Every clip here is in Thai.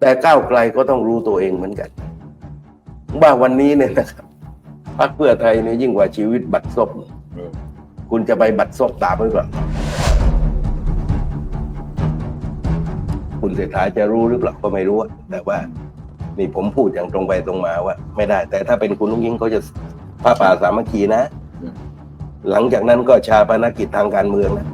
แต่ก้าวไกลก็ต้องรู้ตัวเองเหมือนกันว่าวันนี้เนี่ยนะครับพรรคเพื่อไทยเนี่ยยิ่งกว่าชีวิตบัตรซบคุณจะไปบัตรซบตามไว้ก่อนคุณเศรษฐาจะรู้หรือเปล่าก็ไม่รู้ แต่ว่า นี่ผมพูดอย่างตรงไปตรงมาว่า ไม่ได้ แต่ถ้าเป็นคุณลุงยิ่งเขาจะผ้าป่าสามัคคีนะ หลังจากนั้นก็ชาปนกิจทางการเมืองนะ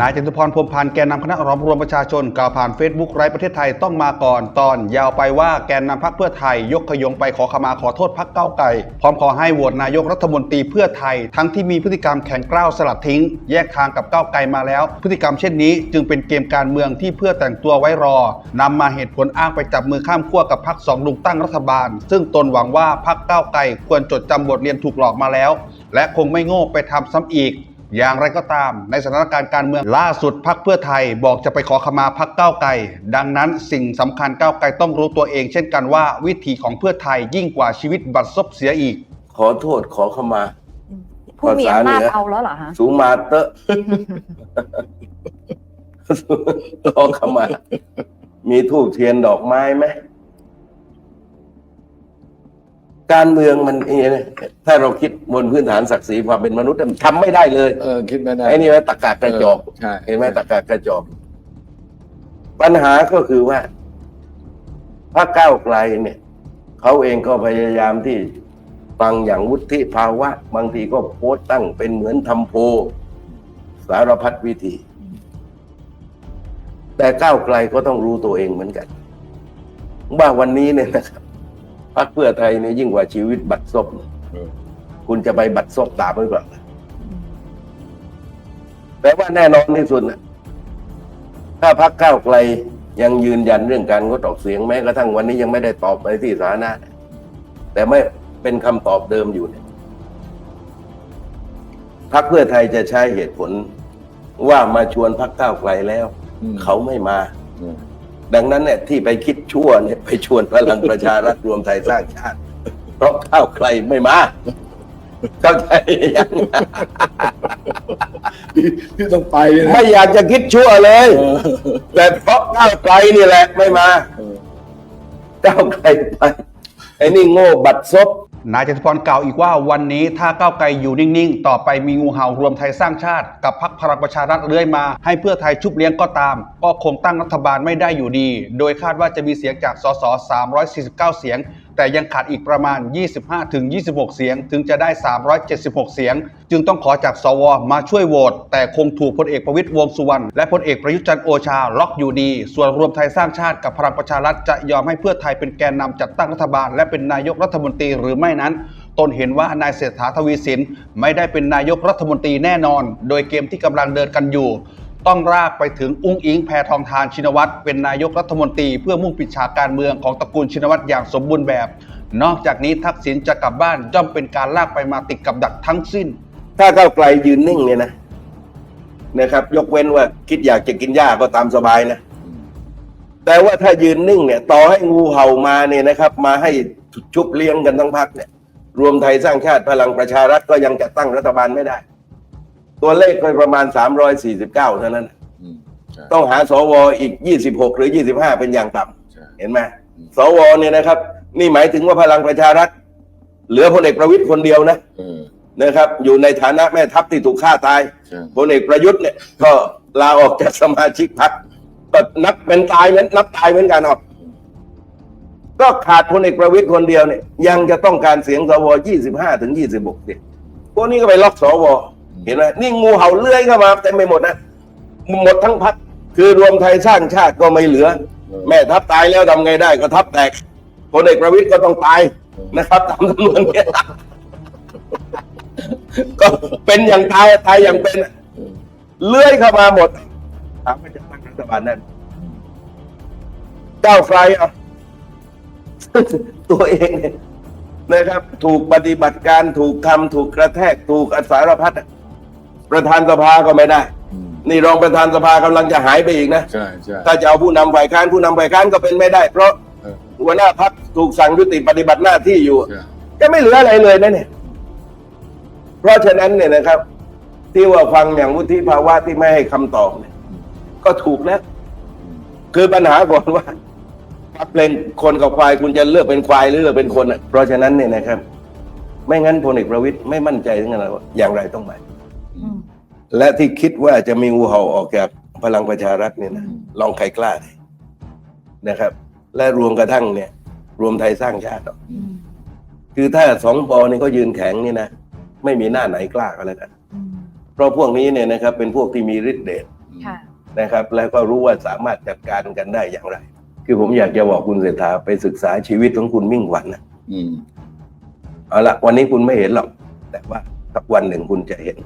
นายจตุพรพรมพันธ์แกนนำคณะรอมรวมประชาชนกล่าวผ่านเฟซบุ๊กไร้ประเทศไทยต้องมาก่อน ตอนยาวไปว่าแกนนำพักเพื่อไทย ยกขยงไปขอขมาขอโทษพักเก้าไกลพร้อมขอให้โหวตนายกรัฐมนตรีเพื่อไทย ทั้งที่มีพฤติกรรมแข็งกร้าวสลัดทิ้ง แยกทางกับเก้าไกลมาแล้ว พฤติกรรมเช่นนี้ จึงเป็นเกมการเมืองที่เพื่อแต่งตัวไว้รอนำมาเหตุผลอ้างไปจับมือข้ามขั้วกับพักสองลุงตั้งรัฐบาล ซึ่งตนหวังว่าพักเก้าไกลควรจดจำบทเรียนถูกหลอกมาแล้ว และคงไม่โง่ไปทำซ้ำอีก อย่างไรก็ตาม ในสถานการณ์การเมืองล่าสุดพักเพื่อไทยบอกจะไปขอขมาพักก้าวไกล ดังนั้นสิ่งสำคัญก้าวไกลต้องรู้ตัวเอง เช่นกันว่าวิธีของเพื่อไทยยิ่งกว่าชีวิตบัตรซบเสียอีก ขอโทษขอเข้ามาผู้มีอำนาจภาษาเหนือเอาแล้วเหรอฮะสูมาเตอะขอเข้ามา มีทูบเทียนดอกไม้ไหม การเมืองมันเองเนี่ยถ้าเราคิดบนพื้นฐานศักดิ์ศรีความเป็นมนุษย์มันทำไม่ได้เลยเออคิดไม่ได้ไอ้นี่มันตะกากกระจอกใช่เห็นไหมตะกากกระจอกปัญหาก็คือว่าพรรคก้าวไกลเนี่ยเขาเองก็พยายามที่ฟังอย่างวุฒิภาวะ บางทีก็โพสต์ตั้งเป็นเหมือนทำโพลสารพัดวิธี แต่ก้าวไกลก็ต้องรู้ตัวเองเหมือนกัน ว่าวันนี้เนี่ยนะครับ พรรคเพื่อไทยเนี่ยยิ่งกว่าชีวิตบัตรซบเออคุณจะไปบัตรซบตามไว้ก่อนแต่ว่าแน่นอนที่สุดนะถ้าพักก้าวไกลยังยืนยันเรื่องการงดออกเสียงแม้กระทั่งวันนี้ยังไม่ได้ตอบในที่สาธารณะแต่ไม่เป็นคำตอบเดิมอยู่เนี่ยพักเพื่อไทยจะใช้เหตุผลว่ามาชวนพักก้าวไกลแล้วอืมเขาไม่มาอืม ดังนั้นเนี่ยที่ไปคิดชั่วเนี่ยไปชวนพลังประชารัฐรวมไทยสร้างชาติ เพราะก้าวไกลไม่มาเข้าใจยังพี่พี่ต้องไปเลยนะไม่อยากจะคิดชั่วเลยเออแต่เพราะก้าวไกลนี่แหละไม่มาเออก้าวไกลไปไอ้นี่โง่บัตรซบ นายจตุพรกล่าวอีกว่าวันนี้ถ้าก้าวไกลอยู่นิ่งๆ ต่อไปมีงูเห่ารวมไทยสร้างชาติ กับพรรคพลังประชารัฐเรื่อยมาให้เพื่อไทยชุบเลี้ยงก็ตาม ก็คงตั้งรัฐบาลไม่ได้อยู่ดี โดยคาดว่าจะมีเสียงจากสส349 เสียง แต่ยังขาดอีกประมาณ 25-26 เสียง ถึงจะได้ 376 เสียง จึงต้องขอจากสวมาช่วยโหวตแต่คงถูกพลเอกประวิตยวงสุวรรณและพลเอกประยุทธ์จันโอชาล็อกอยู่ดี ส่วนรวมไทยสร้างชาติกับพลังประชารัฐจะยอมให้เพื่อไทยเป็นแกนนำจัดตั้งรัฐบาล และเป็นนายกรัฐมนตรีหรือไม่นั้นตนเห็นว่านายเศรษฐาทวีสินไม่ได้เป็นนายกรัฐมนตรีแน่นอน โดยเกมที่กำลังเดินกันอยู่ ต้องรากไปถึงอุ้งอิงแพทองทานชินวัตรเป็นนายกรัฐมนตรีเพื่อมุ่งปิดฉากการเมืองของตระกูลชินวัตรอย่างสมบูรณ์แบบ นอกจากนี้ทักษิณจะกลับบ้านย่อมเป็นการลากไปมาติดกับดักทั้งสิ้น ถ้าก้าวไกลยืนนิ่งเนี่ยนะนะครับ ยกเว้นว่าคิดอยากจะกินหญ้าก็ตามสบายนะ แต่ว่าถ้ายืนนิ่งเนี่ย ต่อให้งูเห่ามาเนี่ยนะครับ มาให้ชุบเลี้ยงกันทั้งพักเนี่ย รวมไทยสร้างชาติพลังประชารัฐก็ยังจะตั้งรัฐบาลไม่ได้ ตัวเลขก็ประมาณ 349 เท่านั้น อืมใช่ ต้องหาสวอีก 26 หรือ 25 เป็นอย่างต่ำใช่เห็นไหมสวเนี่ยนะครับ นี่หมายถึงว่าพลังประชารัฐเหลือพลเอกประวิตยคนเดียวนะเออนะครับ อยู่ในฐานะแม่ทัพที่ถูกฆ่าตายใช่พลเอกประยุทธ์เนี่ย ก็ลาออกจากสมาชิกพรรคก็นับเป็นตายเหมือนนับตายเหมือนกันออก ก็ขาดพลเอกประวิตยคนเดียวเนี่ย ยังจะต้องการเสียงสว25ถึง26เสียงพวกนี้ก็ไปล็อกสว เห็นไหมนี่งูเห่าเลื้อยเข้ามาเต็มไปหมดนะหมดทั้งพักคือรวมไทยสร้างชาติก็ไม่เหลือ แม่ทัพตายแล้วทำไงได้ก็ทัพแตกพลเอกประวิตยก็ต้องตายนะครับตามจำนวนเนี่ยก็เป็นอย่างตายตายอย่างเป็นเออเลื้อยเข้ามาหมดถามว่าจะตั้งรัฐบาลนั่นก้าวไกลอะตัวเองเนี่ยนะครับ ถูกปฏิบัติการถูกทำถูกกระแทกถูกอสารพัดอะ ประธานสภาก็ไม่ได้อืมนี่รองประธานสภากำลังจะหายไปอีกนะใช่ใช่ถ้าจะเอาผู้นำฝ่ายค้านผู้นำฝ่ายค้านก็เป็นไม่ได้ เพราะเออหัวหน้าพักถูกสั่งยุติปฏิบัติหน้าที่อยู่ใช่ก็ไม่เหลืออะไรเลยนะเนี่ย เพราะฉะนั้นเนี่ยนะครับ ที่ว่าฟังอย่างวุฒิภาวะที่ไม่ให้คำตอบเนี่ยก็ถูกแล้ว คือปัญหาก่อนว่าพักเพลงคนกับควายคุณจะเลือกเป็นควายหรือเลือกเป็นคนอะเพราะฉะนั้นเนี่ยนะครับ ไม่งั้นพลเอกประวิตยไม่มั่นใจทั้งนั้นว่าอย่างไรต้องมาอืม และที่คิดว่าจะมีงูเห่าออกจากพลังประชารัฐเนี่ยนะลองใครกล้าเลยนะครับ และรวมกระทั่งเนี่ย รวมไทยสร้างชาติอืมคือถ้าสองปอนี่ก็ยืนแข็งนี่นะไม่มีหน้าไหนกล้าก็แล้วกันอืมเพราะพวกนี้เนี่ยนะครับ เป็นพวกที่มีฤทธิ์เดชค่ะนะครับ แล้วก็รู้ว่าสามารถจัดการกันได้อย่างไร คือผมอยากจะบอกคุณเศรษฐาไปศึกษาชีวิตของคุณมิ่งขวัญนะอืมเอาละวันนี้คุณไม่เห็นหรอก แต่ว่าสักวันหนึ่งคุณจะเห็น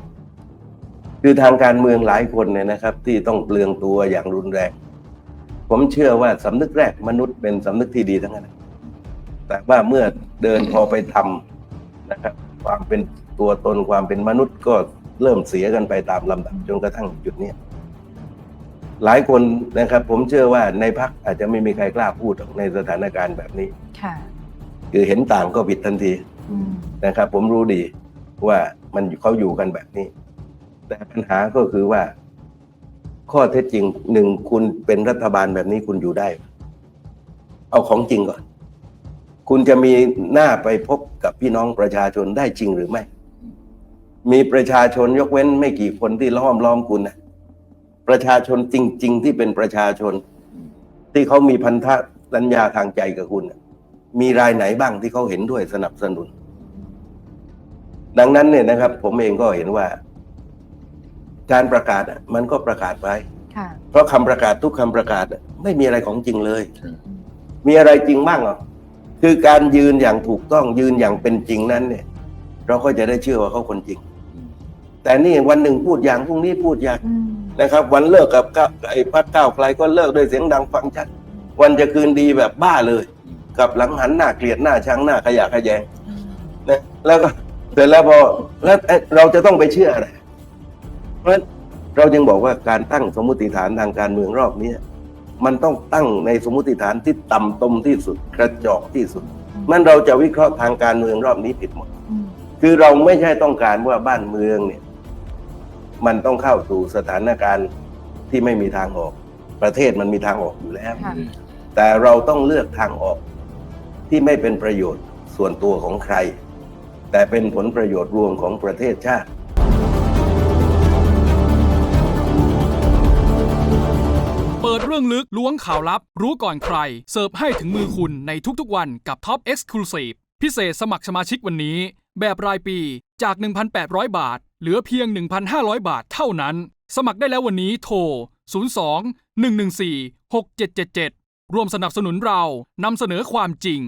คือทางการเมืองหลายคนเนี่ยนะครับ ที่ต้องเปลืองตัวอย่างรุนแรง ผมเชื่อว่าสำนึกแรกมนุษย์เป็นสำนึกที่ดีทั้งนั้นแต่ว่าเมื่อเดินพอไปทำนะครับ ความเป็นตัวตนความเป็นมนุษย์ก็เริ่มเสียกันไปตามลำดับจนกระทั่งจุดเนี้ยหลายคนนะครับ ผมเชื่อว่าในพักอาจจะไม่มีใครกล้าพูดหรอกในสถานการณ์แบบนี้ค่ะคือเห็นต่างก็ผิดทันทีอืมนะครับ ผมรู้ดีว่ามันเขาอยู่กันแบบนี้ แต่ปัญหาก็คือว่า ข้อเท็จจริงหนึ่งคุณเป็นรัฐบาลแบบนี้คุณอยู่ได้ เอาของจริงก่อน คุณจะมีหน้าไปพบกับพี่น้องประชาชนได้จริงหรือไม่ มีประชาชนยกเว้นไม่กี่คนที่ล้อมล้อมคุณนะประชาชนจริง ๆ ที่เป็นประชาชน ที่เขามีพันธะสัญญาทางใจกับคุณนะมีรายไหนบ้างที่เขาเห็นด้วยสนับสนุน ดังนั้นเนี่ยนะครับ ผมเองก็เห็นว่า การประกาศอะมันก็ประกาศไปค่ะเพราะคำประกาศทุกคำประกาศอะไม่มีอะไรของจริงเลยใช่มีอะไรจริงบ้างเหรอคือการยืนอย่างถูกต้องยืนอย่างเป็นจริงนั้นเนี่ย เราก็จะได้เชื่อว่าเขาคนจริง แต่นี่วันหนึ่งพูดอย่างพรุ่งนี้พูดอย่างอืมนะครับ วันเลิกกับก้าวไอ้พักก้าวไกลก็เลิกด้วยเสียงดังฟังชัด วันจะคืนดีแบบบ้าเลย กับหลังหันหน้าเกลียดหน้าชังหน้าขยะขยงอืมนะแล้วก็เสร็จแล้วพอแล้วเอ๊ะเราจะต้องไปเชื่ออะไรเพ ราะฉะนั้นเราจึงบอกว่าการตั้งสมมติฐานทางการเมืองรอบนี้มันต้องตั้งในสมมติฐานที่ต่ำตมที่สุดกระจอกที่สุด มันเราจะวิเคราะห์ทางการเมืองรอบนี้ผิดหมดอืมคือเราไม่ใช่ต้องการว่าบ้านเมืองเนี่ย มันต้องเข้าสู่สถานการณ์ที่ไม่มีทางออก ประเทศมันมีทางออกอยู่แล้วค่ะแต่เราต้องเลือกทางออกที่ไม่เป็นประโยชน์ส่วนตัวของใคร แต่เป็นผลประโยชน์รวมของประเทศชาติ เรื่องลึกล้วงข่าวลับ รู้ก่อนใคร เสิร์ฟให้ถึงมือคุณในทุกๆวันกับ Top Exclusive พิเศษสมัครสมาชิกวันนี้ แบบรายปีจาก 1,800 บาท เหลือเพียง 1,500 บาทเท่านั้น สมัครได้แล้ววันนี้โทร 02 114 6777 ร่วมสนับสนุนเรานำเสนอความจริง